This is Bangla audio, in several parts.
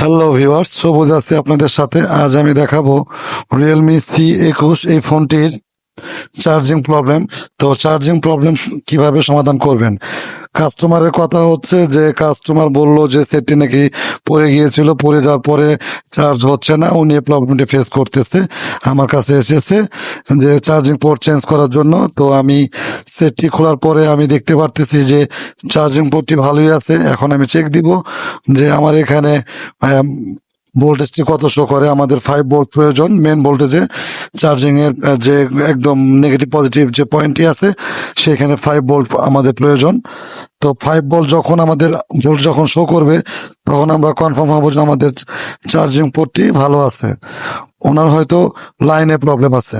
হ্যালো ভিওয়ার্স সবুজ আছে আপনাদের সাথে। আজ আমি দেখাবো রিয়েলমি সি একুশ এই ফোনটির চার্জিং প্রবলেম তো চার্জিং প্রবলেম কীভাবে সমাধান করবেন? কাস্টমারের কথা হচ্ছে যে, কাস্টমার বলল যে সেটটি নাকি পড়ে গিয়েছিল, পড়ে যাওয়ার পরে চার্জ হচ্ছে না, উনি প্রবলেমটি ফেস করতেছে। আমার কাছে এসেছে যে চার্জিং পোর্ট চেঞ্জ করার জন্য। তো আমি সেটটি খোলার পরে আমি দেখতে পারতেছি যে চার্জিং পোর্টটি ভালোই আছে। এখন আমি চেক দিব যে, আমার এখানে ভোল্টেজটি কত শো করে? আমাদের ফাইভ ভোল্ট প্রয়োজন। মেন ভোল্টেজে চার্জিং এর যে একদম নেগেটিভ পজিটিভ যে পয়েন্টটি আছে, সেখানে ফাইভ ভোল্ট আমাদের প্রয়োজন। তো ফাইভ ভোল্ট যখন আমাদের ভোল্ট যখন শো করবে, তখন আমরা কনফার্ম হব যে আমাদের চার্জিং পোর্টটি ভালো আছে। ওনার হয়তো লাইনে প্রবলেম আছে।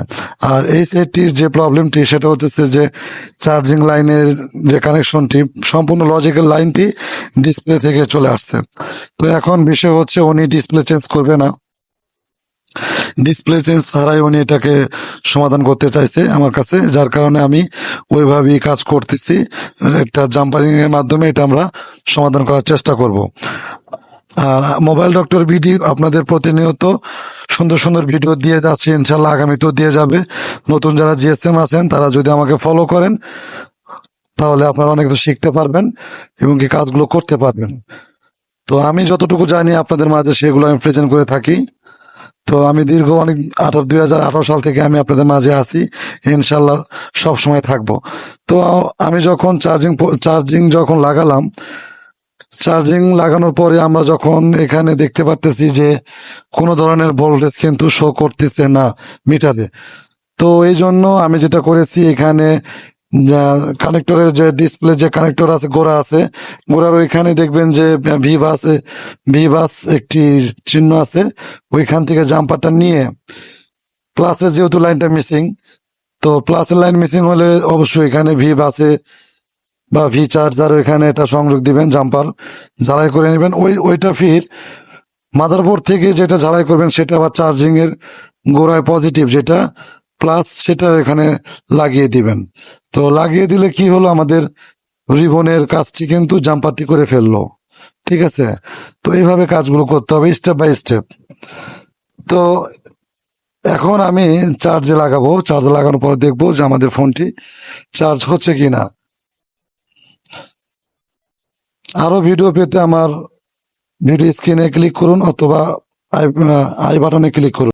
আর এই সেটটির যে প্রবলেমটি সেটা হচ্ছে যে চার্জিং লাইনের যে কানেকশনটি সম্পূর্ণ লজিক্যাল লাইনটি ডিসপ্লে থেকে চলে আসছে। তো এখন বিষয় হচ্ছে উনি ডিসপ্লে চেঞ্জ করবে না। ডিসপ্লে চেঞ্জ ছাড়াই উনি এটাকে সমাধান করতে চাইছে আমার কাছে, যার কারণে আমি ওইভাবেই কাজ করতেছি। একটা জাম্পারিং এর মাধ্যমে এটা আমরা সমাধান করার চেষ্টা করব। আর মোবাইল ডক্টর ভিডিও আপনাদের প্রতিনিয়ত সুন্দর সুন্দর ভিডিও দিয়ে যাচ্ছে, ইনশাল্লাহ আগামীতেও দিয়ে যাবে। নতুন যারা জিএসএম আছেন, তারা যদি আমাকে ফলো করেন, তাহলে আপনারা অনেক কিছু শিখতে পারবেন এবং কি কাজগুলো করতে পারবেন। তো আমি যতটুকু জানি আপনাদের মাঝে, সেগুলো আমি প্রেজেন্ট করে থাকি। তো আমি দীর্ঘ অনেক, আঠারো, দুই হাজার আঠারো সাল থেকে আমি আপনাদের মাঝে আসি ইনশাল্লাহ সব সময় থাকব। তো আমি যখন চার্জিং চার্জিং যখন লাগালাম চার্জিং লাগানোর পরে আমরা যখন এখানে দেখতে পারতেছি যে কোনো ধরনের ভোল্টেজ কিন্তু শো করতেছে না মিটারে। তো এই জন্য আমি যেটা করেছি এখানে কানেক্টরের যে ডিসপ্লে যে কানেক্টর আছে, গোড়া আছে, গোড়ার ওইখানে দেখবেন যে ভি বাস ভি বাস একটি চিহ্ন আছে, ওইখান থেকে জাম্পারটা নিয়ে প্লাসের যেহেতু লাইনটা মিসিং তো প্লাসের লাইন মিসিং হলে অবশ্যই এখানে ভি বাসে বা ভি চার্জার এখানে এটা সংযোগ দিবেন জাম্পার ঝালাই করে নেবেন। ওই, ওইটা ফির মাদারবোর্ড থেকে যেটা ঝালাই করবেন সেটা আবার চার্জিং এর গোড়ায় পজিটিভ যেটা প্লাস সেটা এখানে লাগিয়ে দিবেন। তো লাগিয়ে দিলে কি হলো? আমাদের রিবনের কাজটি কিন্তু জাম্পারটি করে ফেলল। ঠিক আছে? তো এইভাবে কাজগুলো করতে হবে স্টেপ বাই স্টেপ তো এখন আমি চার্জে লাগাবো। চার্জে লাগানোর পর দেখব যে আমাদের ফোনটি চার্জ হচ্ছে কিনা। আরও ভিডিও পেতে আমার ভিডিও স্ক্রিনে ক্লিক করুন অথবা আই আই বাটনে ক্লিক করুন।